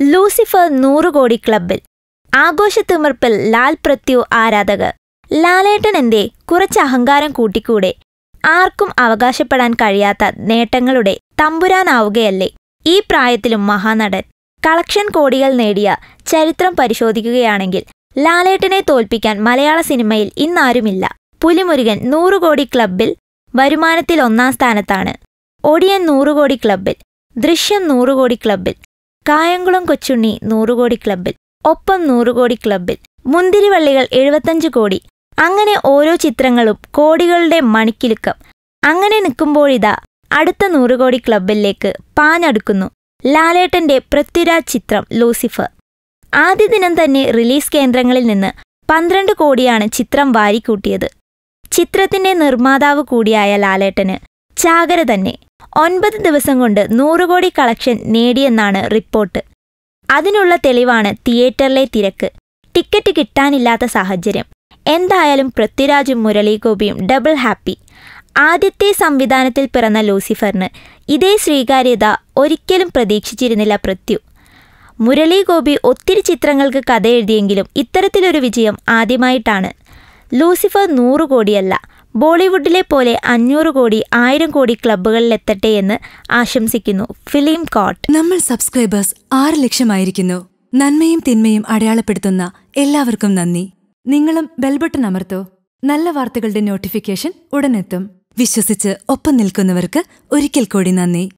Lucifer നൂറ് കോടി ക്ലബിൽ ആഘോഷത്തിമിർപ്പിൽ ലാൽ പ്രത്യു ആരാധകർ. ലാലേട്ടൻ എന്തേ കുറച്ച് അഹങ്കാരം കൂട്ടിക്കൂടെ. ആർക്കും അവകാശപ്പെടാൻ കഴിയാത്ത നേട്ടങ്ങളുടെ തമ്പുരാനാവുകയല്ലേ. ഈ പ്രായത്തിലും മഹാനടൻ. കളക്ഷൻ കോടികൾ നേടിയ ചരിത്രം പരിശോധിക്കുകയാണെങ്കിൽ ലാലേട്ടനെ തോൽപ്പിക്കാൻ മലയാള സിനിമയിൽ ഇന്നാരുമില്ല. പുലിമുരുകൻ നൂറുകോടി ക്ലബിൽ വരുമാനത്തിൽ ഒന്നാം സ്ഥാനത്താണ്. ഒടിയൻ നൂറുകോടി ക്ലബിൽ ദൃശ്യം നൂറുകോടി ക്ലബിൽ കായംകുളം കൊച്ചുണ്ണി നൂറുകോടി ക്ലബിൽ ഒപ്പം നൂറുകോടി ക്ലബിൽ മുന്തിരിവള്ളികൾ എഴുപത്തഞ്ച് കോടി. അങ്ങനെ ഓരോ ചിത്രങ്ങളും കോടികളുടെ മണിക്കിലുക്കം. അങ്ങനെ നിൽക്കുമ്പോഴിതാ അടുത്ത നൂറുകോടി ക്ലബിലേക്ക് പാഞ്ഞടുക്കുന്നു. ലാലേട്ടന്റെ പൃഥ്വിരാജ് ചിത്രം ലൂസിഫർ. ആദ്യ ദിനം തന്നെ റിലീസ് കേന്ദ്രങ്ങളിൽ നിന്ന് പന്ത്രണ്ട് കോടിയാണ് ചിത്രം വാരിക്കൂട്ടിയത്. ചിത്രത്തിന്റെ നിർമ്മാതാവ് കൂടിയായ ലാലേട്ടന് ചാകര തന്നെ. ഒൻപത് ദിവസം കൊണ്ട് നൂറ് കോടി കളക്ഷൻ നേടിയെന്നാണ് റിപ്പോർട്ട്. അതിനുള്ള തെളിവാണ് തിയേറ്ററിലെ തിരക്ക്. ടിക്കറ്റ് കിട്ടാനില്ലാത്ത സാഹചര്യം. എന്തായാലും പൃഥ്വിരാജും മുരളീഗോപിയും ഡബിൾ ഹാപ്പി. ആദ്യത്തെ സംവിധാനത്തിൽ പിറന്ന ലൂസിഫറിന് ഇതേ സ്വീകാര്യത ഒരിക്കലും പ്രതീക്ഷിച്ചിരുന്നില്ല പൃഥ്വി. മുരളി ഗോപി ഒത്തിരി ചിത്രങ്ങൾക്ക് കഥ എഴുതിയെങ്കിലും ഇത്തരത്തിലൊരു വിജയം ആദ്യമായിട്ടാണ്. ലൂസിഫർ നൂറ് കോടിയല്ല ബോളിവുഡിലെ പോലെ അഞ്ഞൂറ് കോടി ആയിരം കോടി ക്ലബ്ബുകളിലെത്തട്ടെ എന്ന് ആശംസിക്കുന്നു ഫിലിം കോട്ട് നമ്മൾ സബ്സ്ക്രൈബേഴ്സ് ആറ് ലക്ഷമായിരിക്കുന്നു. നന്മയും തിന്മയും അടയാളപ്പെടുത്തുന്ന എല്ലാവർക്കും നന്ദി. നിങ്ങളും ബെൽബട്ടൺ അമർത്തോ. നല്ല വാർത്തകളുടെ നോട്ടിഫിക്കേഷൻ ഉടനെത്തും. വിശ്വസിച്ച് ഒപ്പം നിൽക്കുന്നവർക്ക് ഒരിക്കൽ കൂടി നന്ദി.